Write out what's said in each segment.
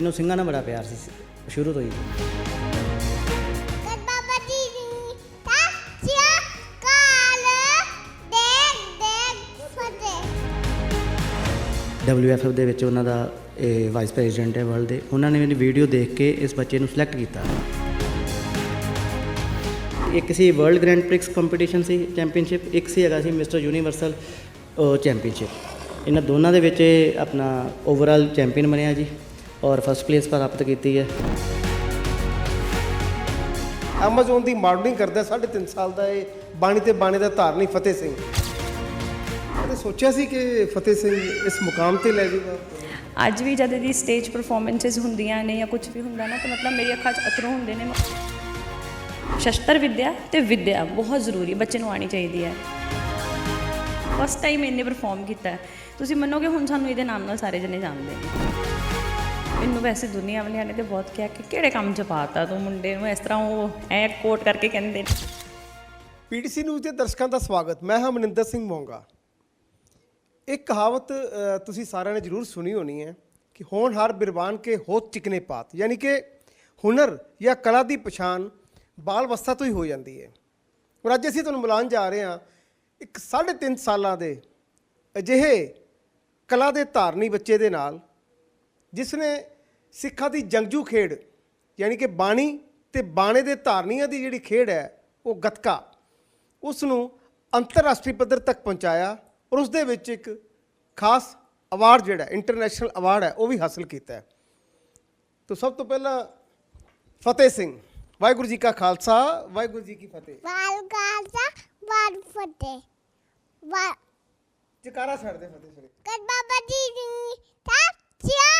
ਇਹਨੂੰ ਸਿੰਘਾਂ ਨਾਲ ਬੜਾ ਪਿਆਰ ਸੀ ਸ਼ੁਰੂ ਤੋਂ ਹੀ. WFF ਦੇ ਵਿੱਚ ਉਹਨਾਂ ਦਾ ਇਹ ਵਾਈਸ ਪ੍ਰੈਜ਼ੀਡੈਂਟ ਹੈ ਵਰਲਡ ਦੇ। ਉਹਨਾਂ ਨੇ ਮੇਰੀ ਵੀਡੀਓ ਦੇਖ ਕੇ ਇਸ ਬੱਚੇ ਨੂੰ ਸਿਲੈਕਟ ਕੀਤਾ। ਇੱਕ ਸੀ ਵਰਲਡ ਗ੍ਰੈਂਡ ਪ੍ਰਿਕਸ ਕੰਪੀਟੀਸ਼ਨ ਸੀ ਚੈਂਪੀਅਨਸ਼ਿਪ ਇੱਕ ਸੀ ਹੈਗਾ ਸੀ ਮਿਸਟਰ ਯੂਨੀਵਰਸਲ ਚੈਂਪੀਅਨਸ਼ਿਪ ਇਹਨਾਂ ਦੋਨਾਂ ਦੇ ਵਿੱਚ ਇਹ ਆਪਣਾ ਓਵਰਆਲ ਚੈਂਪੀਅਨ ਬਣਿਆ ਜੀ। ਔਰ ਫਸਟ ਪਲੇਸ ਪ੍ਰਾਪਤ ਕੀਤੀ ਹੈ। ਐਮਾਜ਼ੋਨ ਦੀ ਮਾਡਲਿੰਗ ਕਰਦਾ 3.5 ਸਾਲ ਦਾ ਇਹ ਬਾਣੀ ਤੇ ਬਾਣੀ ਦਾ ਧਾਰਨੀ ਫਤਿਹ ਸਿੰਘ। ਤੇ ਸੋਚਿਆ ਸੀ ਕਿ ਫਤਿਹ ਸਿੰਘ ਇਸ ਮੁਕਾਮ ਤੇ ਲੈ ਜਾਊਗਾ ਅੱਜ ਵੀ ਜਦ ਇਹਦੀ ਸਟੇਜ ਪਰਫਾਰਮੈਂਸਸ ਹੁੰਦੀਆਂ ਨੇ ਜਾਂ ਕੁਝ ਵੀ ਹੁੰਦਾ ਨਾ ਤਾਂ ਮਤਲਬ ਮੇਰੀ ਅੱਖਾਂ 'ਚ ਅਥਰੂ ਹੁੰਦੇ ਨੇ। ਸ਼ਸਤਰ ਵਿਦਿਆ ਤੇ ਵਿਦਿਆ ਬਹੁਤ ਜ਼ਰੂਰੀ ਬੱਚੇ ਨੂੰ ਆਣੀ ਚਾਹੀਦੀ ਹੈ। ਫਸਟ ਟਾਈਮ ਇਹਨੇ ਪਰਫਾਰਮ ਕੀਤਾ। ਤੁਸੀਂ ਮੰਨੋਗੇ ਹੁਣ ਸਾਨੂੰ ਇਹਦੇ ਨਾਮ ਨਾਲ ਸਾਰੇ ਜਣੇ ਜਾਣਦੇ ਨੇ। ਮੈਨੂੰ ਵੈਸੇ ਦੁਨੀਆ ਵਾਲਿਆਂ ਨੇ ਤੇ ਬਹੁਤ ਕਿਹਾ ਕਿ ਕਿਹੜੇ ਕੰਮ 'ਚ ਪਾਤਾ ਤੂੰ ਮੁੰਡੇ ਨੂੰ, ਇਸ ਤਰ੍ਹਾਂ ਉਹ ਐ ਕੋਟ ਕਰਕੇ ਕਹਿੰਦੇ ਨੇ। ਪੀਟੀਸੀ ਨਿਊਜ਼ ਦੇ ਦਰਸ਼ਕਾਂ ਦਾ ਸਵਾਗਤ, ਮੈਂ ਹਾਂ ਮਨਿੰਦਰ ਸਿੰਘ ਮੋਂਗਾ। ਇੱਕ ਕਹਾਵਤ ਤੁਸੀਂ ਸਾਰਿਆਂ ਨੇ ਜ਼ਰੂਰ ਸੁਣੀ ਹੋਣੀ ਹੈ ਕਿ ਹੋਣਹਾਰ ਬਿਰਬਾਨ ਕੇ ਹੋਤ ਚਿਕਨੇ ਪਾਤ, ਯਾਨੀ ਕਿ ਹੁਨਰ ਜਾਂ ਕਲਾ ਦੀ ਪਛਾਣ ਬਾਲ ਅਵਸਥਾ ਤੋਂ ਹੀ ਹੋ ਜਾਂਦੀ ਹੈ। ਔਰ ਅੱਜ ਅਸੀਂ ਤੁਹਾਨੂੰ ਮਿਲਾਉਣ ਜਾ ਰਹੇ ਹਾਂ ਇੱਕ 3.5 ਸਾਲਾਂ ਦੇ ਅਜਿਹੇ ਕਲਾ ਦੇ ਧਾਰਨੀ ਬੱਚੇ ਦੇ ਨਾਲ ਜਿਸ ਨੇ ਸਿੱਖਾਂ ਦੀ ਜੰਗਜੂ ਖੇਡ ਯਾਨੀ ਕਿ ਬਾਣੀ ਤੇ ਬਾਣੇ ਦੇ ਧਾਰਨੀਆਂ ਦੀ ਜਿਹੜੀ ਖੇਡ ਹੈ ਉਹ ਗੱਤਕਾ ਉਸ ਨੂੰ ਅੰਤਰਰਾਸ਼ਟਰੀ ਪੱਧਰ ਤੱਕ ਪਹੁੰਚਾਇਆ ਔਰ ਉਸ ਦੇ ਵਿੱਚ ਇੱਕ ਖਾਸ ਅਵਾਰਡ ਜਿਹੜਾ ਇੰਟਰਨੈਸ਼ਨਲ ਅਵਾਰਡ ਹੈ ਉਹ ਵੀ ਹਾਸਲ ਕੀਤਾ ਹੈ। ਤਾਂ ਸਭ ਤੋਂ ਪਹਿਲਾਂ ਫਤਿਹ ਸਿੰਘ ਵਾਹਿਗੁਰੂ ਜੀ ਕਾ ਖਾਲਸਾ ਵਾਹਿਗੁਰੂ ਜੀ ਕੀ ਫਤਿਹ। Wal kasa wal fade. Wal ਜਕਾਰਾ ਛੱਡ ਦੇ ਫਤਿਹ kan Baba Dini tak cia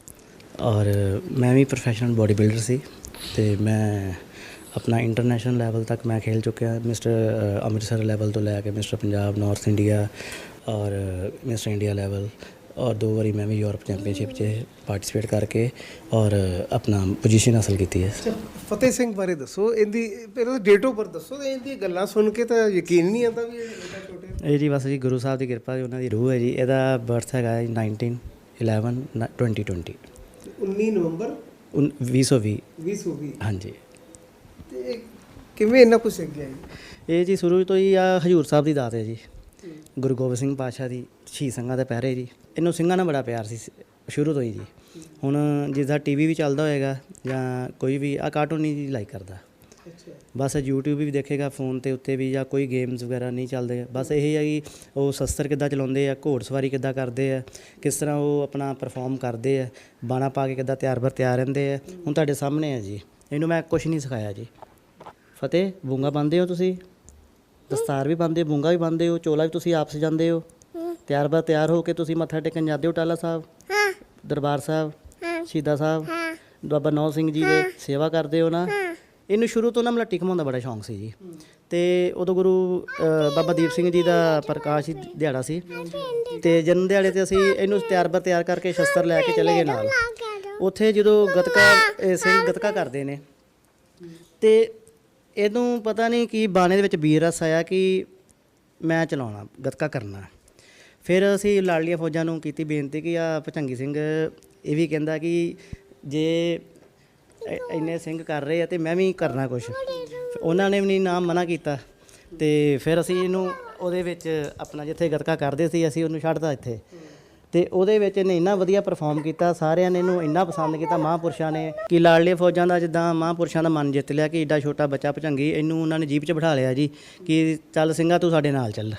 ਔਰ ਮੈਂ ਵੀ ਪ੍ਰੋਫੈਸ਼ਨਲ ਬੋਡੀ ਬਿਲਡਰ ਸੀ ਤੇ ਮੈਂ ਆਪਣਾ ਇੰਟਰਨੈਸ਼ਨਲ ਲੈਵਲ ਤੱਕ ਮੈਂ ਖੇਲ ਚੁੱਕਿਆ। ਮਿਸਟਰ ਅੰਮ੍ਰਿਤਸਰ ਲੈਵਲ ਤੋਂ ਲੈ ਕੇ ਮਿਸਟਰ ਪੰਜਾਬ ਨਾਰਥ ਇੰਡੀਆ ਔਰ ਮਿਸਟਰ ਇੰਡੀਆ ਲੈਵਲ ਔਰ ਦੋ ਵਾਰੀ ਮੈਂ ਵੀ ਯੂਰਪ ਚੈਂਪੀਅਨਸ਼ਿਪ 'ਚ ਪਾਰਟਿਸਿਪੇਟ ਕਰਕੇ ਔਰ ਆਪਣਾ ਪੋਜੀਸ਼ਨ ਹਾਸਲ ਕੀਤੀ ਹੈ। ਫਤਿਹ ਸਿੰਘ ਬਾਰੇ ਦੱਸੋ ਇਹਦੀ ਪਹਿਲਾਂ ਡੇਟ ਬਰਥ ਦੱਸੋ ਇਹਦੀ ਗੱਲਾਂ ਸੁਣ ਕੇ ਤਾਂ ਯਕੀਨ ਨਹੀਂ ਆਉਂਦਾ ਵੀ ਇਹ ਛੋਟੇ ਇਹ ਜੀ ਬਸ ਜੀ ਗੁਰੂ ਸਾਹਿਬ ਦੀ ਕਿਰਪਾ ਜੀ ਉਹਨਾਂ ਦੀ ਰੂਹ ਹੈ ਜੀ ਇਹਦਾ ਬਰਥ ਹੈਗਾ ਜੀ 19 11 2020 19 ਨਵੰਬਰ ਉਨ- 2020 2020 ਹਾਂਜੀ। ਤੇ ਕਿਵੇਂ ਇੰਨਾ ਕੁਝ ਸਿੱਖ ਗਿਆ ਜੀ ਇਹ ਜੀ ਸ਼ੁਰੂ ਤੋਂ ਹੀ ਆ ਹਜੂਰ ਸਾਹਿਬ ਦੀ ਦਾਤ ਹੈ ਜੀ। ਗੁਰੂ ਗੋਬਿੰਦ ਸਿੰਘ ਪਾਤਸ਼ਾਹ ਦੀ ਸ਼ਹੀਦ ਸਿੰਘਾਂ ਦੇ ਪਹਿਰੇ ਜੀ। ਇਹਨੂੰ ਸਿੰਘਾਂ ਨਾਲ ਬੜਾ ਪਿਆਰ ਸੀ ਸ਼ੁਰੂ ਤੋਂ ਹੀ ਜੀ। ਹੁਣ ਜਿੱਦਾਂ ਟੀਵੀ ਵੀ ਚੱਲਦਾ ਹੋਏਗਾ ਜਾਂ ਕੋਈ ਵੀ ਆ ਕਾਰਟੂਨ ਨਹੀਂ ਜੀ ਲਾਈਕ ਕਰਦਾ। ਬਸ YouTube ਵੀ ਦੇਖੇਗਾ ਫੋਨ ਤੇ ਉੱਤੇ ਵੀ ਜਾਂ ਕੋਈ ਗੇਮਸ ਵਗੈਰਾ ਨਹੀਂ ਚੱਲਦੇ। ਬਸ ਇਹ ਹੈ ਕਿ ਉਹ ਸ਼ਸਤਰ ਕਿੱਦਾਂ ਚਲਾਉਂਦੇ ਆ ਘੋੜਸਵਾਰੀ ਕਿੱਦਾਂ ਕਰਦੇ ਆ ਕਿਸ ਤਰ੍ਹਾਂ ਉਹ ਆਪਣਾ ਪਰਫਾਰਮ ਕਰਦੇ ਆ ਬਾਣਾ ਪਾ ਕੇ ਕਿੱਦਾਂ ਤਿਆਰ ਬਰ ਤਿਆਰ ਰਹਿੰਦੇ ਆ। ਹੁਣ ਤੁਹਾਡੇ ਸਾਹਮਣੇ ਆ ਜੀ। ਇਹਨੂੰ ਮੈਂ ਕੁਝ ਨਹੀਂ ਸਿਖਾਇਆ ਜੀ। ਫਤਿਹ ਬੂੰਗਾ ਬੰਦੇ ਹੋ ਤੁਸੀਂ? ਦਸਤਾਰ ਵੀ ਬੰਦੇ ਬੂੰਗਾ ਵੀ ਬੰਦੇ ਹੋ ਚੋਲਾ ਵੀ ਤੁਸੀਂ ਆਪਸ ਜਾਂਦੇ ਹੋ? ਤਿਆਰ ਬਰ ਤਿਆਰ ਹੋ ਕੇ ਤੁਸੀਂ ਮੱਥਾ ਟੇਕਣ ਜਾਂਦੇ ਹੋ ਟਾਲਾ ਸਾਹਿਬ? ਹਾਂ। ਦਰਬਾਰ ਸਾਹਿਬ? ਸ਼ੀਦਾ ਸਾਹਿਬ? ਬਾਬਾ ਨੌ ਸਿੰਘ ਜੀ ਦੇ ਸੇਵਾ ਕਰਦੇ ਹੋ ਨਾ? ਇਹਨੂੰ ਸ਼ੁਰੂ ਤੋਂ ਨਾ ਮਤਲਬ ਟਿਕਮਾਉਣ ਦਾ ਬੜਾ ਸ਼ੌਂਕ ਸੀ ਜੀ। ਤੇ ਉਦੋਂ ਗੁਰੂ ਬਾਬਾ ਦੀਪ ਸਿੰਘ ਜੀ ਦਾ ਪ੍ਰਕਾਸ਼ ਦਿਹਾੜਾ ਸੀ। ਤੇ ਜਨਮ ਦਿਹਾੜੇ ਤੇ ਅਸੀਂ ਇਹਨੂੰ ਤਿਆਰ ਬਰ ਤਿਆਰ ਕਰਕੇ ਸ਼ਸਤਰ ਲੈ ਕੇ ਚਲੇ ਗਏ ਨਾਲ। ਉੱਥੇ ਜਦੋਂ ਗਤਕਾ, ਇਹ ਸਿੰਘ ਗਤਕਾ ਕਰਦੇ ਨੇ। ਤੇ ਇਹਨੂੰ ਪਤਾ ਨਹੀਂ ਕੀ ਬਾਣੇ ਦੇ ਵਿੱਚ ਵੀਰ ਰਸ ਆਇਆ ਕਿ ਮੈਂ ਚਲਾਉਣਾ, ਗਤਕਾ ਕਰਨਾ। ਫਿਰ ਅਸੀਂ ਲਾੜਲੀਆਂ ਫੌਜਾਂ ਨੂੰ ਕੀਤੀ ਬੇਨਤੀ ਕਿ ਆ ਭਚੰਗੀ ਸਿੰਘ ਇਹ ਵੀ ਕਹਿੰਦਾ ਕਿ ਜੇ ਇ- ਇੰਨੇ ਸਿੰਘ ਕਰ ਰਹੇ ਆ ਤੇ ਮੈਂ ਵੀ ਕਰਨਾ ਕੁਝ ਉਹਨਾਂ ਨੇ ਵੀ ਨਹੀਂ ਨਾਮ ਮਨਾ ਕੀਤਾ। ਤੇ ਫਿਰ ਅਸੀਂ ਇਹਨੂੰ ਉਹਦੇ ਵਿੱਚ ਆਪਣਾ ਜਿੱਥੇ ਗਤਕਾ ਕਰਦੇ ਸੀ, ਅਸੀਂ ਉਹਨੂੰ ਛੱਡਤਾ ਇੱਥੇ। ਤੇ ਉਹਦੇ ਵਿੱਚ ਇਹਨੇ ਇੰਨਾ ਵਧੀਆ ਪਰਫਾਰਮ ਕੀਤਾ, ਸਾਰਿਆਂ ਨੇ ਇਹਨੂੰ ਇੰਨਾ ਪਸੰਦ ਕੀਤਾ। ਮਹਾਂਪੁਰਸ਼ਾਂ ਨੇ ਕਿ ਲਾਡਲੀਆਂ ਫੌਜਾਂ ਦਾ ਜਿੱਦਾਂ ਮਹਾਂਪੁਰਸ਼ਾਂ ਦਾ ਮਨ ਜਿੱਤ ਲਿਆ ਕਿ ਏਡਾ ਛੋਟਾ ਬੱਚਾ ਭਜੰਗੀ, ਇਹਨੂੰ ਉਹਨਾਂ ਨੇ ਜੀਪ 'ਚ ਬਿਠਾ ਲਿਆ ਜੀ ਕਿ ਚੱਲ ਸਿੰਘਾ ਤੂੰ ਸਾਡੇ ਨਾਲ ਚੱਲ।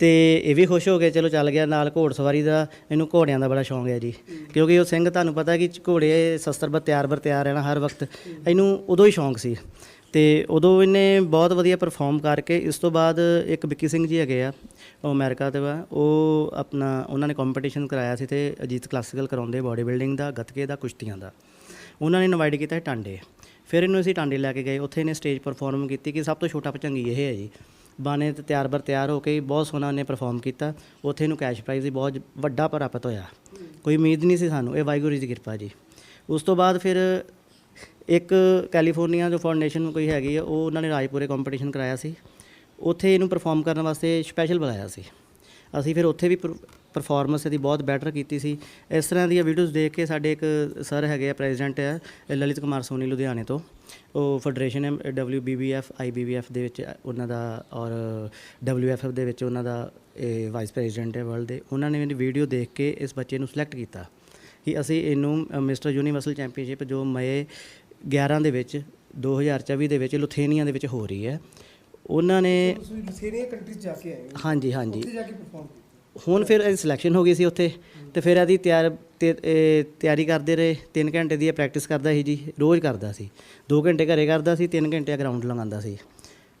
ਤੇ ਇਹ ਵੀ ਖੁਸ਼ ਹੋ ਗਏ ਚਲੋ ਚੱਲ ਗਿਆ ਨਾਲ ਘੋੜ ਸਵਾਰੀ ਦਾ। ਇਹਨੂੰ ਘੋੜਿਆਂ ਦਾ ਬੜਾ ਸ਼ੌਂਕ ਹੈ ਜੀ। ਕਿਉਂਕਿ ਉਹ ਸਿੰਘ ਤੁਹਾਨੂੰ ਪਤਾ ਕਿ ਘੋੜੇ ਸ਼ਸਤਰ ਬਰ ਤਿਆਰ ਬਰ ਤਿਆਰ ਰਹਿਣਾ ਹਰ ਵਕਤ ਇਹਨੂੰ ਉਦੋਂ ਹੀ ਸ਼ੌਂਕ ਸੀ। ਤੇ ਉਦੋਂ ਇਹਨੇ ਬਹੁਤ ਵਧੀਆ ਪਰਫਾਰਮ ਕਰਕੇ ਇਸ ਤੋਂ ਬਾਅਦ ਇੱਕ ਵਿੱਕੀ ਸਿੰਘ ਜੀ ਹੈਗੇ ਆ, ਉਹ ਅਮਰੀਕਾ ਤੋਂ ਆ, ਉਹ ਆਪਣਾ ਉਹਨਾਂ ਨੇ ਕੰਪੀਟੀਸ਼ਨ ਕਰਾਇਆ ਸੀ ਤੇ ਅਜੀਤ ਕਲਾਸੀਕਲ ਕਰਾਉਂਦੇ ਬਾਡੀ ਬਿਲਡਿੰਗ ਦਾ, ਗੱਤਕੇ ਦਾ, ਕੁਸ਼ਤੀਆਂ ਦਾ। ਉਹਨਾਂ ਨੇ ਇਨਵਾਈਟ ਕੀਤਾ ਟਾਂਡੇ। ਫਿਰ ਇਹਨੂੰ ਅਸੀਂ ਟਾਂਡੇ ਲੈ ਕੇ ਗਏ। ਉੱਥੇ ਇਹਨੇ ਸਟੇਜ ਪਰਫਾਰਮ ਕੀਤੀ ਕਿ ਸਭ ਤੋਂ ਛੋਟਾ ਭਚੰਗੀ ਇਹ ਹੈ ਜੀ। ਬਾਣੇ ਤੇ ਤਿਆਰ ਬਰ ਤਿਆਰ ਹੋ ਕੇ ਬਹੁਤ ਸੋਹਣਾ ਉਹਨੇ ਪਰਫਾਰਮ ਕੀਤਾ। ਉੱਥੇ ਇਹਨੂੰ ਕੈਸ਼ ਪ੍ਰਾਈਜ਼ ਵੀ ਬਹੁਤ ਵੱਡਾ ਪ੍ਰਾਪਤ ਹੋਇਆ। ਕੋਈ ਉਮੀਦ ਨਹੀਂ ਸੀ ਸਾਨੂੰ, ਇਹ ਵਾਹਿਗੁਰੂ ਜੀ ਦੀ ਕਿਰਪਾ ਜੀ। ਉਸ ਤੋਂ ਬਾਅਦ ਫਿਰ ਇੱਕ ਕੈਲੀਫੋਰਨੀਆ ਜੋ ਫਾਊਂਡੇਸ਼ਨ ਕੋਈ ਹੈਗੀ ਆ, ਉਹ ਉਹਨਾਂ ਨੇ ਰਾਜਪੁਰੇ ਕੰਪੀਟੀਸ਼ਨ ਕਰਾਇਆ ਸੀ। ਉੱਥੇ ਇਹਨੂੰ ਪਰਫਾਰਮ ਕਰਨ ਵਾਸਤੇ ਸਪੈਸ਼ਲ ਬੁਲਾਇਆ ਸੀ। ਅਸੀਂ ਫਿਰ ਉੱਥੇ ਵੀ ਪਰਫਾਰਮੈਂਸ ਇਹਦੀ ਬਹੁਤ ਬੈਟਰ ਕੀਤੀ ਸੀ। ਇਸ ਤਰ੍ਹਾਂ ਦੀਆਂ ਵੀਡੀਓਜ਼ ਦੇਖ ਕੇ ਸਾਡੇ ਇੱਕ ਸਰ ਹੈਗੇ ਆ ਪ੍ਰੈਜ਼ੀਡੈਂਟ ਇਹ ਲਲਿਤ ਕੁਮਾਰ ਸੋਨੀ ਲੁਧਿਆਣੇ ਤੋਂ। ਉਹ ਫੈਡਰੇਸ਼ਨ ਹੈ ਡਬਲਯੂਬੀਬੀਐਫ ਆਈਬੀਬੀਐਫ ਦੇ ਵਿੱਚ ਉਹਨਾਂ ਦਾ ਔਰ ਡਬਲਯੂਐਫਐਫ ਦੇ ਵਿੱਚ ਉਹਨਾਂ ਦਾ ਇਹ ਵਾਈਸ ਪ੍ਰੈਜ਼ੀਡੈਂਟ ਹੈ ਵਰਲਡ ਦੇ। ਉਹਨਾਂ ਨੇ ਮੇਰੀ ਵੀਡੀਓ ਦੇਖ ਕੇ ਇਸ ਬੱਚੇ ਨੂੰ ਸਿਲੈਕਟ ਕੀਤਾ ਕਿ ਅਸੀਂ ਇਹਨੂੰ ਮਿਸਟਰ ਯੂਨੀਵਰਸਲ ਚੈਂਪੀਅਨਸ਼ਿਪ ਜੋ ਮਈ 11 ਦੇ ਵਿੱਚ 2024 ਦੇ ਵਿੱਚ ਲੁਥੇਨੀਆ ਦੇ ਵਿੱਚ ਹੋ ਰਹੀ ਹੈ। ਉਹਨਾਂ ਨੇ ਤੁਸੀਂ ਬਥੇਰੀਆਂ ਕੰਟਰੀਜ਼ ਜਾ ਕੇ ਆਏ ਹਾਂਜੀ ਹਾਂਜੀ। ਉੱਥੇ ਜਾ ਕੇ ਪਰਫਾਰਮ ਹੁਣ ਫਿਰ ਇਹਦੀ ਸਿਲੈਕਸ਼ਨ ਹੋ ਗਈ ਸੀ ਉੱਥੇ, ਤੇ ਫਿਰ ਇਹਦੀ ਤਿਆਰ, ਤੇ- ਇਹ ਤਿਆਰੀ ਕਰਦੇ ਰਹੇ 3 ਘੰਟੇ ਦੀ ਪ੍ਰੈਕਟਿਸ ਕਰਦਾ ਸੀ ਜੀ, ਰੋਜ਼ ਕਰਦਾ ਸੀ। 2 ਘੰਟੇ ਘਰੇ ਕਰਦਾ ਸੀ 3 ਘੰਟੇ ਗਰਾਊਂਡ ਲਗਾਉਂਦਾ ਸੀ।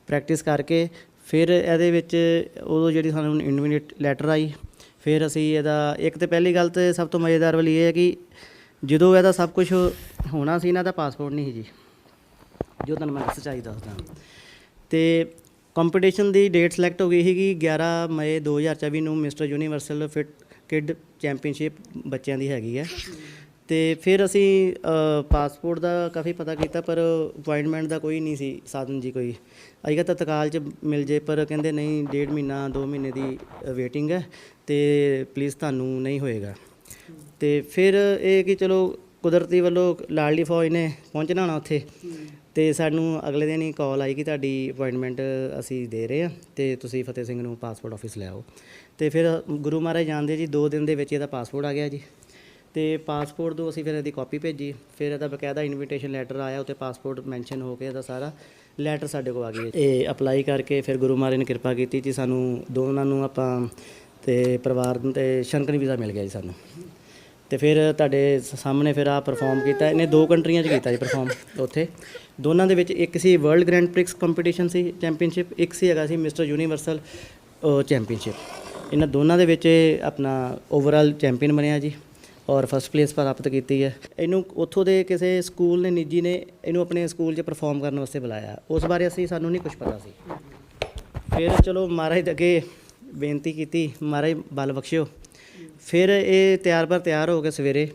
ਪ੍ਰੈਕਟਿਸ ਕਰਕੇ ਫਿਰ ਇਹਦੇ ਵਿੱਚ ਉਦੋਂ ਜਿਹੜੀ ਸਾਨੂੰ ਇਨਵੀਟ ਲੈਟਰ ਆਈ, ਫਿਰ ਅਸੀਂ ਇਹਦਾ, ਇੱਕ ਤੇ ਪਹਿਲੀ ਗੱਲ ਤੇ ਸਭ ਤੋਂ ਮਜ਼ੇਦਾਰ ਵਾਲੀ ਇਹ ਹੈ ਕਿ ਜਦੋਂ ਇਹਦਾ ਸਭ ਕੁਝ ਹੋਣਾ ਸੀ ਨਾ ਤਾਂ ਪਾਸਪੋਰਟ ਨਹੀਂ ਸੀ ਜੀ, ਜੋ ਤੁਹਾਨੂੰ ਮੈਂ ਸੱਚਾਈ ਦੱਸਦਾ ਤੇ ਕੰਪੀਟੀਸ਼ਨ ਦੀ ਡੇਟ ਸਿਲੈਕਟ ਹੋ ਗਈ ਸੀਗੀ 11 ਮਈ 2024 ਨੂੰ mister universal fit kid championship ਬੱਚਿਆਂ ਦੀ ਹੈਗੀ ਹੈ। ਤੇ ਫਿਰ ਅਸੀਂ ਪਾਸਪੋਰਟ ਦਾ ਕਾਫੀ ਪਤਾ ਕੀਤਾ, ਪਰ ਅਪਾਇੰਟਮੈਂਟ ਦਾ ਕੋਈ ਨਹੀਂ ਸੀ ਸਾਧਨ ਜੀ ਕੋਈ। ਅੱਜ ਕੱਲ੍ਹ ਤਾਂ ਤਤਕਾਲ ਚ ਮਿਲ ਜੇ, ਪਰ ਕਹਿੰਦੇ ਨਹੀਂ, ਡੇਢ ਮਹੀਨਾ 2 ਮਹੀਨੇ ਦੀ ਵੇਟਿੰਗ ਹੈ ਤੇ ਪਲੀਜ਼ ਤੁਹਾਨੂੰ ਨਹੀਂ ਹੋਏਗਾ। ਤੇ ਫਿਰ ਇਹ ਕਿ ਚਲੋ ਕੁਦਰਤੀ ਵੱਲੋਂ ਲਾਡਲੀ ਫੌਜ ਨੇ, ਪਹੁੰਚਣਾ ਹੋਣਾ ਉੱਥੇ। ਤੇ ਸਾਨੂੰ ਅਗਲੇ ਦਿਨ ਹੀ ਕਾਲ ਆਈ ਕਿ ਤੁਹਾਡੀ ਅਪਾਇੰਟਮੈਂਟ ਅਸੀਂ ਦੇ ਰਹੇ ਹਾਂ ਤੇ ਤੁਸੀਂ ਫਤਿਹ ਸਿੰਘ ਨੂੰ ਪਾਸਪੋਰਟ ਆਫਿਸ ਲੈ ਆਓ। ਤੇ ਫਿਰ ਗੁਰੂ ਮਹਾਰਾਜ ਜਾਣਦੇ ਜੀ 2 ਦਿਨ ਦੇ ਵਿੱਚ ਇਹਦਾ ਪਾਸਪੋਰਟ ਆ ਗਿਆ ਜੀ। ਤੇ ਪਾਸਪੋਰਟ ਤੋਂ ਅਸੀਂ ਫਿਰ ਇਹਦੀ ਕਾਪੀ ਭੇਜੀ। ਫਿਰ ਇਹਦਾ ਬਕਾਇਦਾ ਇਨਵੀਟੇਸ਼ਨ ਲੈਟਰ ਆਇਆ, ਉੱਤੇ ਪਾਸਪੋਰਟ ਮੈਂਸ਼ਨ ਹੋ ਕੇ ਇਹਦਾ ਸਾਰਾ ਲੈਟਰ ਸਾਡੇ ਕੋਲ ਆ ਗਿਆ ਇਹ ਅਪਲਾਈ ਕਰਕੇ ਫਿਰ ਗੁਰੂ ਮਹਾਰਾਜ ਨੇ ਕਿਰਪਾ ਕੀਤੀ ਜੀ ਸਾਨੂੰ, ਦੋਨਾਂ ਨੂੰ ਆਪਾਂ ਤੇ ਪਰਿਵਾਰ ਨੂੰ ਤੇ ਸ਼ੰਕਰ ਵੀਜ਼ਾ ਮਿਲ ਗਿਆ ਜੀ ਸਾਨੂੰ। ਤੇ ਫਿਰ ਤੁਹਾਡੇ ਸਾਹਮਣੇ ਫਿਰ ਆ ਪਰਫਾਰਮ ਕੀਤਾ। ਇਹਨੇ ਦੋ ਕੰਟਰੀਆਂ 'ਚ ਕੀਤਾ ਜੀ ਪਰਫਾਰਮ ਉੱਥੇ। ਦੋਨਾਂ ਦੇ ਵਿੱਚ ਇੱਕ ਸੀ ਵਰਲਡ ਗ੍ਰੈਂਡ ਪ੍ਰਿਕਸ ਕੰਪੀਟੀਸ਼ਨ ਸੀ ਚੈਂਪੀਅਨਸ਼ਿਪ ਇੱਕ ਸੀ ਹੈਗਾ ਸੀ ਮਿਸਟਰ ਯੂਨੀਵਰਸਲ ਚੈਂਪੀਅਨਸ਼ਿਪ ਇਹਨਾਂ ਦੋਨਾਂ ਦੇ ਵਿੱਚ ਆਪਣਾ ਓਵਰਆਲ ਚੈਂਪੀਅਨ ਬਣਿਆ ਜੀ ਔਰ ਫਸਟ ਪਲੇਸ ਪ੍ਰਾਪਤ ਕੀਤੀ ਹੈ। ਇਹਨੂੰ ਉੱਥੋਂ ਦੇ ਕਿਸੇ ਸਕੂਲ ਨੇ, ਨਿੱਜੀ ਨੇ ਇਹਨੂੰ ਆਪਣੇ ਸਕੂਲ 'ਚ ਪਰਫਾਰਮ ਕਰਨ ਵਾਸਤੇ ਬੁਲਾਇਆ। ਉਸ ਬਾਰੇ ਅਸੀਂ, ਸਾਨੂੰ ਨਹੀਂ ਕੁਝ ਪਤਾ ਸੀ। ਫਿਰ ਚਲੋ ਮਹਾਰਾਜ ਦੇ ਅੱਗੇ ਬੇਨਤੀ ਕੀਤੀ। ਮਹਾਰਾਜ ਬਲ ਬਖਸ਼ਿਓ। ਫਿਰ ਇਹ ਤਿਆਰ ਪਰ ਤਿਆਰ ਹੋ ਕੇ ਸਵੇਰੇ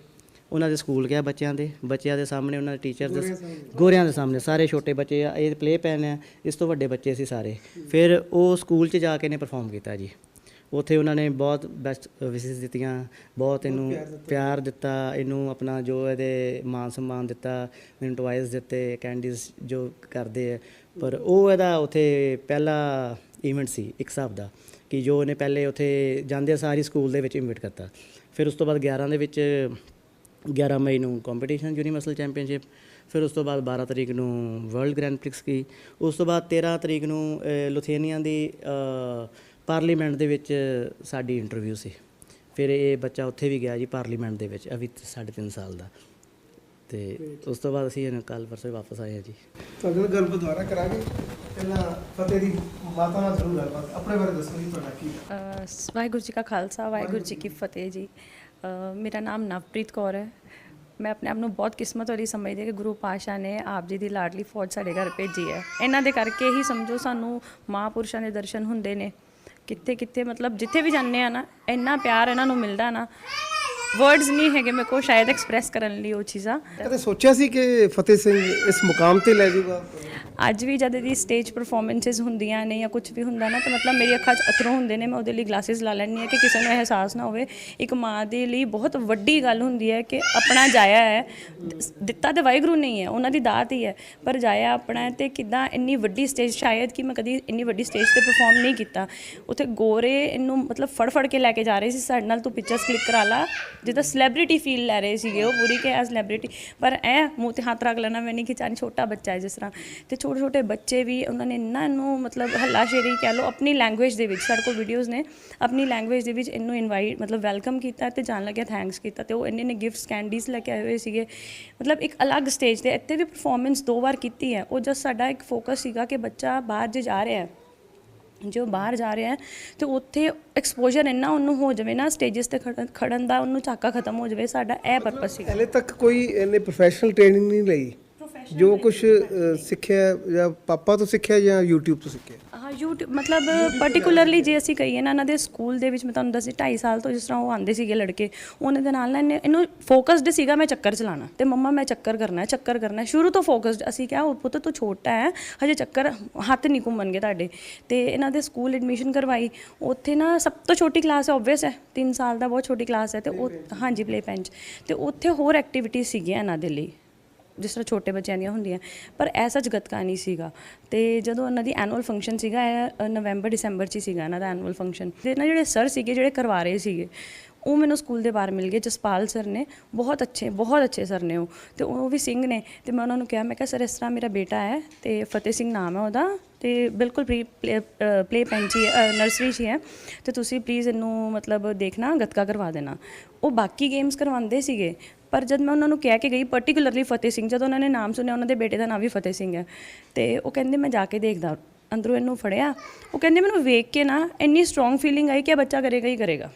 ਉਹਨਾਂ ਦੇ ਸਕੂਲ ਗਿਆ ਬੱਚਿਆਂ ਦੇ ਬੱਚਿਆਂ ਦੇ ਸਾਹਮਣੇ ਉਹਨਾਂ ਦੇ ਟੀਚਰ ਦੇ ਗੋਰਿਆਂ ਦੇ ਸਾਹਮਣੇ। ਸਾਰੇ ਛੋਟੇ ਬੱਚੇ ਆ ਇਹ ਪਲੇ ਪੈਨ ਆ ਇਸ ਤੋਂ ਵੱਡੇ ਬੱਚੇ ਸੀ ਸਾਰੇ। ਫਿਰ ਉਹ ਸਕੂਲ 'ਚ ਜਾ ਕੇ ਨੇ ਪਰਫਾਰਮ ਕੀਤਾ ਜੀ। ਉੱਥੇ ਉਹਨਾਂ ਨੇ ਬਹੁਤ ਬੈਸਟ ਵਿਸ਼ੇਸ ਦਿੱਤੀਆਂ ਬਹੁਤ ਇਹਨੂੰ ਪਿਆਰ ਦਿੱਤਾ। ਇਹਨੂੰ ਆਪਣਾ ਜੋ ਇਹਦੇ ਮਾਨ ਸਨਮਾਨ ਦਿੱਤਾ ਮੈਨੂੰ ਟਵਾਈਸ ਦਿੱਤੇ ਕੈਂਡੀਜ਼ ਜੋ ਕਰਦੇ ਆ। ਪਰ ਉਹ ਇਹਦਾ ਉੱਥੇ ਪਹਿਲਾ ਇਵੈਂਟ ਸੀ ਇੱਕ ਹਿਸਾਬ ਦਾ। ਕਿ ਜੋ ਉਹਨੇ ਪਹਿਲੇ ਉੱਥੇ ਜਾਂਦੇ ਸਾਰੀ ਸਕੂਲ ਦੇ ਵਿੱਚ ਇਨਵਾਈਟ ਕਰਤਾ। ਫਿਰ ਉਸ ਤੋਂ ਬਾਅਦ 11 ਦੇ ਵਿੱਚ 11 ਮਈ ਨੂੰ ਕੰਪੀਟੀਸ਼ਨ ਯੂਨੀਵਰਸਲ ਚੈਂਪੀਅਨਸ਼ਿਪ ਫਿਰ ਉਸ ਤੋਂ ਬਾਅਦ 12 ਤਰੀਕ ਨੂੰ ਵਰਲਡ ਗ੍ਰੈਂਡ ਪ੍ਰਿਕਸ ਕੀ ਉਸ ਤੋਂ ਬਾਅਦ 13 ਤਰੀਕ ਨੂੰ ਅ, ਲੁਥੇਨੀਆ ਦੀ ਪਾਰਲੀਮੈਂਟ ਦੇ ਵਿੱਚ ਸਾਡੀ ਇੰਟਰਵਿਊ ਸੀ। ਫਿਰ ਇਹ ਬੱਚਾ ਉੱਥੇ ਵੀ ਗਿਆ ਜੀ ਪਾਰਲੀਮੈਂਟ ਦੇ ਵਿੱਚ ਅਭੀ 3.5 ਸਾਲ ਦਾ। ਤੇ ਉਸ ਤੋਂ ਬਾਅਦ ਅਸੀਂ ਕੱਲ ਪਰਸੋਂ ਹੀ ਵਾਪਸ ਆਏ ਹਾਂ ਜੀ। ਤੁਹਾਡੇ ਨਾਲ ਗੱਲਬਾਤ ਦੁਬਾਰਾ ਕਰਾਂਗੇ। ਪਹਿਲਾਂ ਫਤਿਹ ਦੀ ਮਾਤਾ ਨਾਲ ਜ਼ਰੂਰ ਗੱਲਬਾਤ। ਆਪਣੇ ਬਾਰੇ ਦੱਸੋ ਜੀ ਤੁਹਾਡਾ ਕੀ ਅ, ਸ- ਵਾਹਿਗੁਰੂ ਜੀ ਕਾ ਖਾਲਸਾ ਵਾਹਿਗੁਰੂ ਜੀ ਕੀ ਫਤਿਹ ਜੀ। ਮੇਰਾ ਨਾਮ ਨਵਪ੍ਰੀਤ ਕੌਰ ਹੈ। ਮੈਂ ਆਪਣੇ ਆਪ ਨੂੰ ਬਹੁਤ ਕਿਸਮਤ ਵਾਲੀ ਸਮਝਦੀ ਹਾਂ ਕਿ ਗੁਰੂ ਪਾਸ਼ਾ ਨੇ ਆਪ ਜੀ ਦੀ ਲਾਡਲੀ ਫੌਜ ਸਾਡੇ ਘਰ ਭੇਜੀ ਹੈ। ਇਹਨਾਂ ਦੇ ਕਰਕੇ ਹੀ ਸਮਝੋ ਸਾਨੂੰ ਮਹਾਂਪੁਰਸ਼ਾਂ ਦੇ ਦਰਸ਼ਨ ਹੁੰਦੇ ਨੇ। ਕਿੱਥੇ ਕਿੱਥੇ ਮਤਲਬ ਜਿੱਥੇ ਵੀ ਜਾਂਦੇ ਆ ਨਾ ਇੰਨਾ ਪਿਆਰ ਇਹਨਾਂ ਨੂੰ ਮਿਲਦਾ ਨਾ ਵਰਡਸ ਨਹੀਂ ਹੈਗੇ ਮੇਰੇ ਕੋਲ ਸ਼ਾਇਦ ਐਕਸਪ੍ਰੈਸ ਕਰਨ ਲਈ ਉਹ ਚੀਜ਼ਾਂ। ਕਦੇ ਸੋਚਿਆ ਸੀ ਕਿ ਫਤਿਹ ਸਿੰਘ ਇਸ ਮੁਕਾਮ ਤੇ ਲੈ ਜਾਊਗਾ ਅੱਜ ਵੀ ਜਦ ਇਹਦੀ ਸਟੇਜ ਪਰਫਾਰਮੈਂਸਸ ਹੁੰਦੀਆਂ ਨੇ ਜਾਂ ਕੁਝ ਵੀ ਹੁੰਦਾ ਨਾ, ਤਾਂ ਮਤਲਬ ਮੇਰੀ ਅੱਖਾਂ 'ਚ ਅਥਰੂ ਹੁੰਦੇ ਨੇ, ਮੈਂ ਉਹਦੇ ਲਈ ਗਲਾਸਿਸ ਲਾ ਲੈਂਦੀ ਹਾਂ ਕਿ ਕਿਸੇ ਨੂੰ ਅਹਿਸਾਸ ਨਾ ਹੋਵੇ। ਇੱਕ ਮਾਂ ਦੇ ਲਈ ਬਹੁਤ ਵੱਡੀ ਗੱਲ ਹੁੰਦੀ ਹੈ ਕਿ ਆਪਣਾ ਜਾਇਆ ਹੈ, ਦਿੱਤਾ ਤੇ ਵਾਹਿਗੁਰੂ ਨਹੀਂ ਹੈ ਉਹਨਾਂ ਦੀ ਦਾਤ ਹੀ ਹੈ, ਪਰ ਜਾਇਆ ਆਪਣਾ ਹੈ ਤੇ ਕਿਦਾਂ ਇੰਨੀ ਵੱਡੀ ਸਟੇਜ ਸ਼ਾਇਦ ਕਿ ਮੈਂ ਕਦੀ ਇੰਨੀ ਵੱਡੀ ਸਟੇਜ ਤੇ ਪਰਫਾਰਮ ਨਹੀਂ ਕੀਤਾ। ਉੱਥੇ ਗੋਰੇ ਇਹਨੂੰ ਮਤਲਬ ਫੜ ਫੜ ਕੇ ਲੈ ਕੇ ਜਾ ਰਹੇ ਸੀ, ਸਾਡੇ ਨਾਲ ਤੂੰ ਪਿਕਚਰਸ ਕਲਿੱਕ ਕਰਾ ਲਾ, ਜਿੱਦਾਂ ਸੈਲਿਬ੍ਰਿਟੀ ਫੀਲ ਲੈ ਰਹੇ ਸੀਗੇ ਉਹ ਪੂਰੀ ਕਿ ਐਸ ਸੈਲਿਬ੍ਰਿਟੀ ਪਰ ਐ ਮੂੰਹ ਤੇ ਹੱਥ ਰੱਖ ਲੈਣਾ, ਮੈਂ ਨਹੀਂ ਖਿਚਾਣੀ ਛੋਟਾ ਬੱਚਾ ਹੈ ਜਿਸ ਤਰ੍ਹਾਂ। ਤੇ ਛੋਟੇ ਛੋਟੇ ਬੱਚੇ ਵੀ ਉਹਨਾਂ ਨੇ ਇੰਨਾ ਇਹਨੂੰ ਮਤਲਬ ਹੱਲਾਸ਼ੇਰੀ ਕਹਿ ਲਓ, ਆਪਣੀ ਲੈਂਗੁਏਜ ਦੇ ਵਿੱਚ, ਸਾਡੇ ਕੋਲ ਵੀਡੀਓਜ਼ ਨੇ, ਆਪਣੀ ਲੈਂਗੁਏਜ ਦੇ ਵਿੱਚ ਇਹਨੂੰ ਇਨਵਾਈਟ ਮਤਲਬ ਵੈਲਕਮ ਕੀਤਾ ਤੇ ਜਾਣ ਲੱਗਿਆ ਥੈਂਕਸ ਕੀਤਾ ਤੇ ਉਹ ਇੰਨੇ ਨੇ ਗਿਫਟਸ ਕੈਂਡੀਜ਼ ਲੈ ਕੇ ਆਏ ਹੋਏ ਸੀਗੇ। ਮਤਲਬ ਇੱਕ ਅਲੱਗ ਸਟੇਜ ਤੇ ਇੱਥੇ ਵੀ ਪਰਫਾਰਮੈਂਸ ਦੋ ਵਾਰ ਕੀਤੀ ਹੈ। ਉਹ ਜਸ ਸਾਡਾ ਇੱਕ ਫੋਕਸ ਸੀਗਾ ਕਿ ਬੱਚਾ ਬਾਹਰ ਜੇ ਜਾ ਰਿਹਾ ਹੈ, ਜੋ ਬਾਹਰ ਜਾ ਰਿਹਾ ਹੈ, ਤੇ ਉੱਥੇ ਐਕਸਪੋਜ਼ਰ ਇੰਨਾ ਉਹਨੂੰ ਹੋ ਜਾਵੇ ਨਾ ਸਟੇजेस ਤੇ ਖੜਨ- ਖੜਨ ਦਾ, ਉਹਨੂੰ ਝਾਕਾ ਖਤਮ ਹੋ ਜਾਵੇ, ਸਾਡਾ ਇਹ ਪਰਪਸ ਸੀਗਾ। ਹਲੇ ਤੱਕ ਕੋਈ ਇਹਨੇ ਪ੍ਰੋਫੈਸ਼ਨਲ ਟ੍ਰੇਨਿੰਗ ਨਹੀਂ ਲਈ। ਜੋ ਕੁਝ ਸਿੱਖਿਆ ਜਾਂ ਪਾਪਾ ਤੋਂ ਸਿੱਖਿਆ ਜਾਂ YouTube ਤੋਂ ਸਿੱਖਿਆ? ਹਾਂ YouTube ਮਤਲਬ ਪਾਰਟਿਕੂਲਰਲੀ ਜੇ ਅਸੀਂ ਕਹੀਏ ਨਾ ਇਹਨਾਂ ਦੇ ਸਕੂਲ ਦੇ ਵਿੱਚ ਮੈਂ ਤੁਹਾਨੂੰ ਦੱਸੀ 2.5 ਸਾਲ ਤੋਂ ਜਿਸ ਤਰ੍ਹਾਂ ਉਹ ਆਉਂਦੇ ਸੀਗੇ ਲੜਕੇ ਉਹਨਾਂ ਦੇ ਨਾਲ ਨਾ ਇਹਨੇ ਇਹਨੂੰ ਫੋਕਸਡ ਸੀਗਾ ਮੈਂ ਚੱਕਰ ਚਲਾਣਾ ਤੇ ਮੰਮਾ ਮੈਂ ਚੱਕਰ ਕਰਨਾ ਹੈ ਚੱਕਰ ਕਰਨਾ ਹੈ ਸ਼ੁਰੂ ਤੋਂ ਫੋਕਸਡ ਅਸੀਂ ਕਿਹਾ ਉਹ ਪੁੱਤ ਤੂੰ ਛੋਟਾ ਹੈ ਹਜੇ ਚੱਕਰ ਹੱਥ ਨਹੀਂ ਘੁੰਮਣਗੇ ਤੁਹਾਡੇ। ਤੇ ਇਹਨਾਂ ਦੇ ਸਕੂਲ ਐਡਮਿਸ਼ਨ ਕਰਵਾਈ। ਉੱਥੇ ਨਾ ਸਭ ਤੋਂ ਛੋਟੀ ਕਲਾਸ ਹੈ ਆਬਵੀਅਸ ਹੈ 3 ਸਾਲ ਦਾ ਬਹੁਤ ਛੋਟੀ ਕਲਾਸ ਹੈ ਤੇ ਉਹ ਹਾਂਜੀ ਪਲੇ ਪੈਂਚ ਤੇ ਉੱਥੇ ਹੋਰ ਐਕਟੀਵਿਟੀਜ਼ ਸੀਗੀਆਂ ਇਹਨਾਂ ਦੇ ਲਈ। ਜਿਸ ਤਰ੍ਹਾਂ ਛੋਟੇ ਬੱਚਿਆਂ ਦੀਆਂ ਹੁੰਦੀਆਂ, ਪਰ ਐਸਾ ਗੱਤਕਾ ਨਹੀਂ ਸੀਗਾ। ਤੇ ਜਦੋਂ ਉਹਨਾਂ ਦੀ ਐਨੂਅਲ ਫੰਕਸ਼ਨ ਸੀਗਾ, ਇਹ ਨਵੰਬਰ ਡਿਸੰਬਰ 'ਚ ਹੀ ਸੀਗਾ ਇਹਨਾਂ ਦਾ ਐਨੂਅਲ ਫੰਕਸ਼ਨ ਤੇ ਨਾ ਜਿਹੜੇ ਸਰ ਸੀਗੇ, ਜਿਹੜੇ ਕਰਵਾ ਰਹੇ ਸੀਗੇ, ਉਹ ਮੈਨੂੰ ਸਕੂਲ ਦੇ ਬਾਹਰ ਮਿਲ ਗਏ। ਜਸਪਾਲ ਸਰ ਨੇ, ਬਹੁਤ ਅੱਛੇ ਬਹੁਤ ਅੱਛੇ ਸਰ ਨੇ ਉਹ। ਤੇ ਉਹ ਵੀ ਸਿੰਘ ਨੇ। ਤੇ ਮੈਂ ਉਹਨਾਂ ਨੂੰ ਕਿਹਾ, ਮੈਂ ਕਿਹਾ ਸਰ ਇਸ ਤਰ੍ਹਾਂ ਮੇਰਾ ਬੇਟਾ ਹੈ ਤੇ ਫਤਿਹ ਸਿੰਘ ਨਾਮ ਹੈ ਉਹਦਾ ਤੇ ਬਿਲਕੁਲ ਪ੍ਰੀ ਪਲੇ ਪੈਂਚੀ ਨਰਸਰੀ 'ਚ ਹੀ ਹੈ ਤੇ ਤੁਸੀਂ ਪਲੀਜ਼ ਇਹਨੂੰ ਮਤਲਬ ਦੇਖਣਾ, ਗੱਤਕਾ ਕਰਵਾ ਦੇਣਾ। ਉਹ ਬਾਕੀ ਗੇਮਸ ਕਰਵਾਉਂਦੇ ਸੀਗੇ ਪਰ ਜਦ ਮੈਂ ਉਹਨਾਂ ਨੂੰ ਕਹਿ ਕੇ ਗਈ ਪਾਰਟਿਕੂਲਰਲੀ ਫਤਿਹ ਸਿੰਘ, ਜਦੋਂ ਉਹਨਾਂ ਨੇ ਨਾਮ ਸੁਣਿਆ, ਉਹਨਾਂ ਦੇ ਬੇਟੇ ਦਾ ਨਾਮ ਵੀ ਫਤਿਹ ਸਿੰਘ ਹੈ। ਤੇ ਉਹ ਕਹਿੰਦੇ, ਮੈਂ ਜਾ ਕੇ ਦੇਖਦਾ। ਅੰਦਰੋਂ ਇਹਨੂੰ ਫੜਿਆ। ਉਹ ਕਹਿੰਦੇ, ਮੈਨੂੰ ਵੇਖ ਕੇ ਨਾ ਇੰਨੀ ਸਟਰੋਂਗ ਫੀਲਿੰਗ ਆਈ ਕਿ ਇਹ ਬੱਚਾ ਕਰੇਗਾ ਹੀ ਕਰੇਗਾ।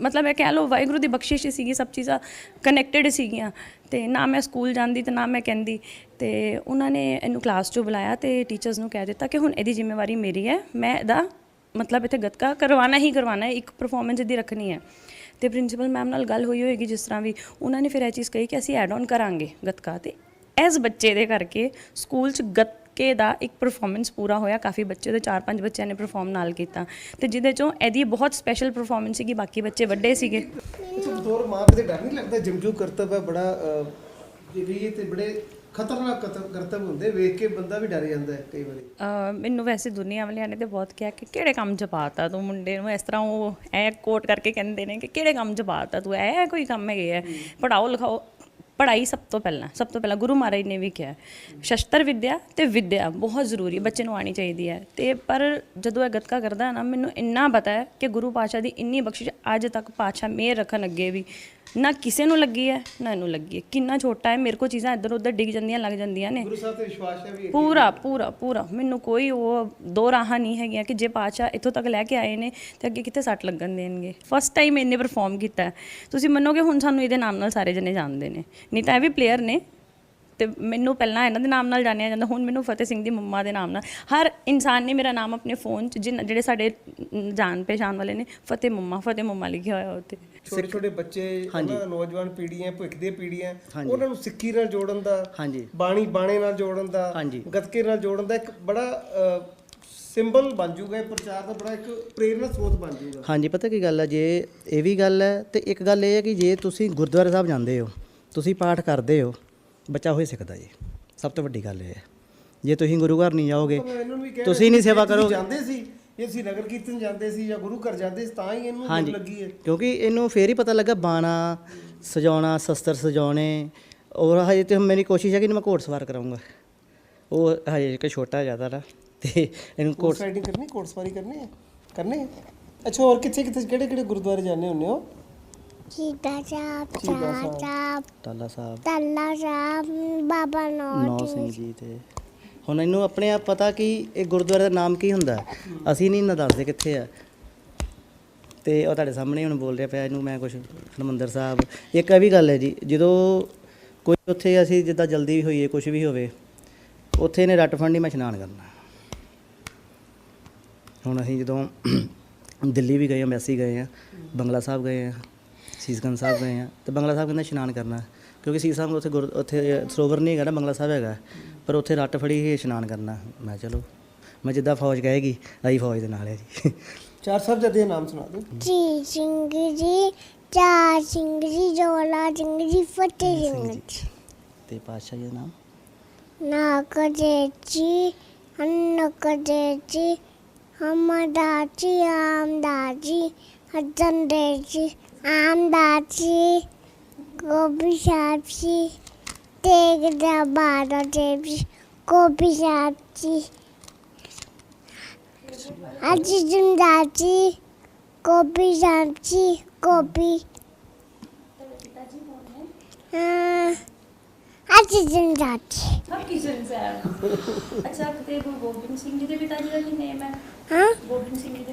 ਮਤਲਬ ਇਹ ਕਹਿ ਲਓ, ਵਾਹਿਗੁਰੂ ਦੀ ਬਖਸ਼ਿਸ਼ ਸੀਗੀ, ਸਭ ਚੀਜ਼ਾਂ ਕਨੈਕਟਡ ਸੀਗੀਆਂ। ਤੇ ਨਾ ਮੈਂ ਸਕੂਲ ਜਾਂਦੀ ਤੇ ਨਾ ਮੈਂ ਕਹਿੰਦੀ। ਤੇ ਉਹਨਾਂ ਨੇ ਇਹਨੂੰ ਕਲਾਸ 'ਚੋਂ ਬੁਲਾਇਆ ਤੇ ਟੀਚਰਸ ਨੂੰ ਕਹਿ ਦਿੱਤਾ ਕਿ ਹੁਣ ਇਹਦੀ ਜ਼ਿੰਮੇਵਾਰੀ ਮੇਰੀ ਹੈ। ਮੈਂ ਇਹਦਾ ਮਤਲਬ ਇੱਥੇ ਗੱਤਕਾ ਕਰਵਾਉਣਾ ਹੀ ਕਰਵਾਉਣਾ ਹੈ, ਇੱਕ ਪਰਫਾਰਮੈਂਸ ਇਹਦੀ ਰੱਖਣੀ ਹੈ। ਤੇ ਪ੍ਰਿੰਸੀਪਲ ਮੈਮ ਨਾਲ ਗੱਲ ਹੋਈ ਹੋਏਗੀ ਜਿਸ ਤਰ੍ਹਾਂ ਵੀ ਉਹਨਾਂ ਨੇ ਫਿਰ ਇਹ ਚੀਜ਼ ਕਹੀ ਕਿ ਅਸੀਂ ਐਡ ਔਨ ਕਰਾਂਗੇ ਗੱਤਕਾ ਤੇ ਐਸ ਬੱਚੇ ਦੇ ਕਰਕੇ ਸਕੂਲ 'ਚ ਗੱਤਕੇ ਦਾ ਇੱਕ ਪਰਫਾਰਮੈਂਸ ਪੂਰਾ ਹੋਇਆ, ਕਾਫੀ ਬੱਚੇ ਦੇ 4-5 ਬੱਚਿਆਂ ਨੇ ਪਰਫਾਰਮ ਨਾਲ ਕੀਤਾ ਤੇ ਜਿਹਦੇ ਚੋਂ ਇਹਦੀ ਬਹੁਤ ਸਪੈਸ਼ਲ ਪਰਫਾਰਮੈਂਸ ਸੀਗੀ, ਬਾਕੀ ਬੱਚੇ ਵੱਡੇ ਸੀਗੇ। ਅੱਛਾ ਮਾਂ ਤੇ ਡਰ ਨਹੀਂ ਲੱਗਦਾ? ਜਿਮ ਜੰਗਜੂ ਕਰਤਵ ਹੈ, ਬੜਾ ਜੇ ਕਹੀਏ ਤੇ ਬੜੇ ਖਤਰਨਾਕ ਕਰਤਵ ਕਰਤਵ ਹੁੰਦੇ ਵੇਖ ਕੇ ਬੰਦਾ ਵੀ ਡਰ ਜਾਂਦਾ ਹੈ ਕਈ ਵਾਰੀ। ਅਹ ਮੈਨੂੰ ਵੈਸੇ ਦੁਨੀਆ ਵਾਲਿਆਂ ਨੇ ਤੇ ਬਹੁਤ ਕਿਹਾ ਕਿ ਕਿਹੜੇ ਕੰਮ 'ਚ ਪਾਤਾ ਤੂੰ ਮੁੰਡੇ ਨੂੰ ਇਸ ਤਰ੍ਹਾਂ ਉਹ ਐ ਕੋਟ ਕਰਕੇ ਕਹਿੰਦੇ ਨੇ ਕਿ ਕਿਹੜੇ ਕੰਮ 'ਚ ਪਾਤਾ ਤੂੰ ਐ ਕੋਈ ਕੰਮ ਹੈਗੇ ਆ। ਪੜਾਓ ਲਿਖਾਓ ਪੜਾਈ ਸਭ ਤੋਂ ਪਹਿਲਾਂ ਸਭ ਤੋਂ ਪਹਿਲਾਂ ਗੁਰੂ ਮਹਾਰਾਜ ਨੇ ਵੀ ਕਿਹਾ ਸ਼ਸਤਰ ਵਿੱਦਿਆ ਤੇ ਵਿੱਦਿਆ ਬਹੁਤ ਜ਼ਰੂਰੀ ਹੈ, ਬੱਚੇ ਨੂੰ ਆਣੀ ਚਾਹੀਦੀ ਹੈ। ਤੇ ਪਰ ਜਦੋਂ ਇਹ ਗੱਤਕਾ ਕਰਦਾ ਨਾ ਮੈਨੂੰ ਇੰਨਾ ਪਤਾ ਹੈ ਕਿ ਗੁਰੂ ਪਾਤਸ਼ਾਹ ਦੀ ਇੰਨੀ ਬਖਸ਼ਿਸ਼ ਅੱਜ ਤੱਕ ਪਾਤਸ਼ਾਹ ਮੇਰ ਰੱਖਣ ਅੱਗੇ ਵੀ ਨਾ ਕਿਸੇ ਨੂੰ ਲੱਗੀ ਹੈ ਨਾ ਇਹਨੂੰ ਲੱਗੀ ਹੈ। ਕਿੰਨਾ ਛੋਟਾ ਹੈ ਮੇਰੇ ਕੋਲ ਚੀਜ਼ਾਂ ਇੱਧਰ ਉੱਧਰ ਡਿੱਗ ਜਾਂਦੀਆਂ ਲੱਗ ਜਾਂਦੀਆਂ ਨੇ। ਗੁਰੂ ਸਾਹਿਬ ਤੇ ਵਿਸ਼ਵਾਸ ਹੈ ਵੀ ਪੂਰਾ ਪੂਰਾ ਪੂਰਾ। ਮੈਨੂੰ ਕੋਈ ਉਹ ਦੋ ਰਾਹਾਂ ਨਹੀਂ ਹੈਗੀਆਂ ਕਿ ਜੇ ਪਾਚਾ ਇੱਥੋਂ ਤੱਕ ਲੈ ਕੇ ਆਏ ਨੇ ਤੇ ਅੱਗੇ ਕਿਤੇ ਸੱਟ ਲੱਗਣ ਦੇਣਗੇ? ਫਸਟ ਟਾਈਮ ਇਹਨੇ ਪਰਫਾਰਮ ਕੀਤਾ ਹੈ। ਤੁਸੀਂ ਮੰਨੋਗੇ ਹੁਣ ਸਾਨੂੰ ਇਹਦੇ ਨਾਮ ਨਾਲ ਸਾਰੇ ਜਣੇ ਜਾਣਦੇ ਨੇ। ਨਹੀਂ ਤਾਂ ਇਹ ਵੀ ਪਲੇਅਰ ਨੇ। ਤੇ ਮੈਨੂੰ ਪਹਿਲਾਂ ਇਹਨਾਂ ਦੇ ਨਾਮ ਨਾਲ ਜਾਣਿਆ ਜਾਂਦਾ ਹੁਣ ਮੈਨੂੰ ਫਤਿਹ ਸਿੰਘ ਦੀ ਮੰਮਾ ਦੇ ਨਾਮ ਨਾਲ। ਹਰ ਇਨਸਾਨ ਨੇ ਮੇਰਾ ਨਾਮ ਆਪਣੇ ਫੋਨ 'ਚ ਜਿਨ ਜਿਹੜੇ ਸਾਡੇ ਜਾਣ ਪਛਾਣ ਵਾਲੇ ਨੇ ਫਤਿਹ ਮੰਮਾ ਫਤਿਹ ਮੰਮਾ ਲਿਖਿਆ ਹੋਇਆ ਉੱਤੇ। ਛੋਟੇ ਛੋਟੇ ਬੱਚੇ ਉਹਨਾਂ ਨੌਜਵਾਨ ਪੀੜ੍ਹੀਆਂ ਭਵਿੱਖ ਦੀਆਂ ਪੀੜ੍ਹੀਆਂ ਉਹਨਾਂ ਨੂੰ ਸਿੱਖੀ ਨਾਲ ਜੋੜਨ ਦਾ ਬਾਣੀ ਬਾਣੇ ਨਾਲ ਜੋੜਨ ਦਾ। ਗੱਤਕੇ ਨਾਲ ਜੋੜਨ ਦਾ ਇੱਕ ਬੜਾ ਸਿੰਬਲ ਬਣ ਜੂਗਾ ਇਹ ਪ੍ਰਚਾਰ ਦਾ ਬੜਾ ਇੱਕ ਪ੍ਰੇਰਨਾ ਸਰੋਤ ਬਣ ਜੂਗਾ। ਹਾਂਜੀ ਪਤਾ ਕੀ ਗੱਲ ਹੈ ਜੇ ਇਹ ਵੀ ਗੱਲ ਹੈ ਤੇ ਇੱਕ ਗੱਲ ਇਹ ਹੈ ਕਿ ਜੇ ਤੁਸੀਂ ਗੁਰਦੁਆਰਾ ਸਾਹਿਬ ਜਾਂਦੇ ਹੋ ਤੁਸੀਂ ਪਾਠ ਕਰਦੇ ਹੋ ਬੱਚਾ ਹੋਈ ਸਿੱਖਦਾ ਜੀ। ਸਭ ਤੋਂ ਵੱਡੀ ਗੱਲ ਇਹ ਹੈ। ਜੇ ਤੁਸੀਂ ਗੁਰੂ ਘਰ ਨਹੀਂ ਜਾਓਗੇ ਤੁਸੀਂ ਨਹੀਂ ਸੇਵਾ ਕਰੋਗੇ। ਜਾਂਦੇ ਸੀ ਜੇ ਅਸੀਂ ਨਗਰ ਕੀਰਤਨ ਜਾਂਦੇ ਸੀ ਜਾਂ ਗੁਰੂ ਘਰ ਜਾਂਦੇ ਸੀ ਤਾਂ ਹੀ ਇਹਨੂੰ ਲੱਗੀ ਹੈ। ਕਿਉਂਕਿ ਇਹਨੂੰ ਫੇਰ ਹੀ ਪਤਾ ਲੱਗਾ ਬਾਣਾ ਸਜਾਉਣਾ ਸ਼ਸਤਰ ਸਜਾਉਣੇ। ਔਰ ਹਜੇ ਤੇ ਮੇਰੀ ਕੋਸ਼ਿਸ਼ ਹੈ ਕਿ ਇਹਨੂੰ ਮੈਂ ਘੋੜ ਸਵਾਰ ਕਰਾਉਂਗਾ ਉਹ ਹਜੇ ਕਿ ਛੋਟਾ ਜ਼ਿਆਦਾ ਨਾ ਤੇ ਇਹਨੂੰ ਘੋੜ ਰਾਈਡਿੰਗ ਕਰਨੀ ਕੋਰਸ ਸਵਾਰੀ ਕਰਨੀ ਹੈ? ਕਰਨੀ ਹੈ? ਅੱਛਾ ਹੋਰ ਕਿੱਥੇ ਕਿੱਥੇ ਕਿਹੜੇ ਕਿਹੜੇ ਗੁਰਦੁਆਰੇ ਜਾਂਦੇ ਹੁੰਦੇ ਹੋ? ਸੀਤਾ ਚਾਪ ਸ਼ਹੀਦਾਂ ਚਾ ਸਾਹਿਬ। ਚਾਪ ਟਾਲਾ ਸਾਹਿਬ। ਤੱਲਾ ਚਾਪ ਬਾਬਾ ਨੌ ਨੌ ਸਿੰਘ ਜੀ ਤੇ। ਹੁਣ ਇਹਨੂੰ ਆਪਣੇ ਆਪ ਪਤਾ ਕਿ ਇਹ ਗੁਰਦੁਆਰੇ ਦਾ ਨਾਮ ਕੀ ਹੁੰਦਾ? ਹੈ। ਅਸੀਂ ਨਹੀਂ ਨਾ ਦੱਸਦੇ ਕਿੱਥੇ ਆ। ਤੇ ਉਹ ਤੁਹਾਡੇ ਸਾਹਮਣੇ ਹੁਣ ਬੋਲ ਰਿਹਾ ਪਿਆ ਇਹਨੂੰ ਮੈਂ ਕੁਝ ਹਰਮੰਦਰ ਸਾਹਿਬ। ਇੱਕ ਇਹ ਵੀ ਗੱਲ ਹੈ ਜੀ ਜਦੋਂ ਕੋਈ ਉੱਥੇ ਅਸੀਂ ਜਿੱਦਾਂ ਜਲਦੀ ਹੋਈਏ ਕੁਝ ਵੀ ਹੋਵੇ ਉੱਥੇ ਇਹਨੇ ਰੱਟ ਫੰਡੀ ਮੈਂ ਇਸ਼ਨਾਨ ਕਰਨਾ। ਹੁਣ ਅਸੀਂ ਜਦੋਂ ਦਿੱਲੀ ਵੀ ਗਏ ਅੰਬੈਸੀ ਗਏ ਆ ਬੰਗਲਾ ਸਾਹਿਬ ਗਏ ਆ ਸੀਸਗੰਜ ਸਾਹਿਬ ਗਏ ਆ ਤੇ ਬੰਗਲਾ ਸਾਹਿਬ ਕਹਿੰਦਾ ਇਸ਼ਨਾਨ ਕਰਨਾ ਕਿਉਂਕਿ ਸੀਸ ਸਾਹਿਬ ਉੱਥੇ ਗੁਰ ਉੱਥੇ ਸਰੋਵਰ ਨਹੀਂ ਹੈਗਾ ਨਾ ਬੰਗਲਾ ਸਾਹਿਬ ਹੈਗਾ ਪਰ ਉੱਥੇ ਰੱਟ ਫੜੀ ਹੀ ਇਸ਼ਨਾਨ ਕਰਨਾ ਮੈਂ ਚਲੋ ਮੈਂ ਜਿੱਦਾਂ ਫੌਜ ਕਹੇਗੀ ਅਸੀਂ ਫੌਜ ਦੇ ਨਾਲ ਹੈ ਜੀ। ਚਾਰ ਸਾਹਿਬਜ਼ਾਦੇ ਦੇ ਨਾਮ ਸੁਣਾ ਦਿਓ। ਜੀ ਸਿੰਘ ਜੀ ਚਾ ਸਿੰਘ ਜੀ ਜੋਲਾ ਸਿੰਘ ਜੀ ਫਤਿਹ ਸਿੰਘ ਜੀ। ਤੇ ਪਾਤਸ਼ਾਹ ਜੀ ਦਾ ਨਾਮ? ਨਾਕ ਦੇ ਜੀ ਅੰਨਕ ਦੇ ਜੀ ਹਮਦਾ ਜੀ ਆਮਦਾ ਜੀ ਹਜਨ ਦੇ ਜੀ ਆਮ ਦਾਚੀ ਗੋਭੀ ਸਬਜ਼ੀ ਤੇਗ ਦਾ ਬਾਰਾ ਦੇਵੀ ਗੋਭੀ ਸਬਜ਼ੀ ਅੱਜ ਜੁਨ ਦਾਚੀ ਗੋਭੀ। ਸਬਜ਼ੀ ਗੋਭੀ ਅੱਜ ਜੁਨ ਦਾਚੀ ਕੀ ਸਿੰਘ ਸਾਹਿਬ। ਅੱਛਾ ਤੇ ਗੁਰੂ ਗੋਬਿੰਦ ਸਿੰਘ ਜੀ ਦੇ ਪਿਤਾ ਜੀ ਦਾ ਕੀ ਨੇਮ ਹੈ? ਹਾਂ? ਗੋਬਿੰਦ ਸਿੰਘ ਜੀ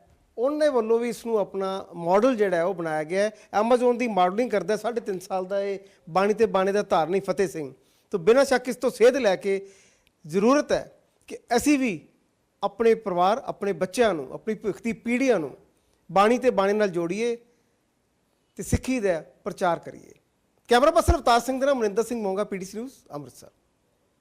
ਉਹਨੇ ਵੱਲੋਂ ਵੀ ਇਸ ਨੂੰ ਆਪਣਾ ਮਾਡਲ ਜਿਹੜਾ ਹੈ ਉਹ ਬਣਾਇਆ ਗਿਆ ਹੈ। Amazon ਦੀ ਮਾਡਲਿੰਗ ਕਰਦਾ ਹੈ 3.5 ਸਾਲ ਦਾ ਇਹ ਬਾਣੀ ਤੇ ਬਾਣੇ ਦਾ ਧਾਰਨੀ ਫਤਿਹ ਸਿੰਘ। ਤੋਂ ਬਿਨਾਂ ਸ਼ੱਕ ਇਸ ਤੋਂ ਸੇਧ ਲੈ ਕੇ ਜ਼ਰੂਰਤ ਹੈ ਕਿ ਅਸੀਂ ਵੀ ਆਪਣੇ ਪਰਿਵਾਰ, ਆਪਣੇ ਬੱਚਿਆਂ ਨੂੰ, ਆਪਣੀ ਭਵਿੱਖ ਦੀ ਪੀੜ੍ਹੀਆਂ ਨੂੰ ਬਾਣੀ ਤੇ ਬਾਣੇ ਨਾਲ ਜੋੜੀਏ ਤੇ ਸਿੱਖੀ ਦਾ ਪ੍ਰਚਾਰ ਕਰੀਏ। ਕੈਮਰਾ ਪਰਸਨ ਅਵਤਾਰ ਸਿੰਘ ਦੇ ਨਾਲ ਮਨਿੰਦਰ ਸਿੰਘ ਮੋਂਗਾ, ਪੀਡੀਸੀ ਨਿਊਜ਼, ਅੰਮ੍ਰਿਤਸਰ।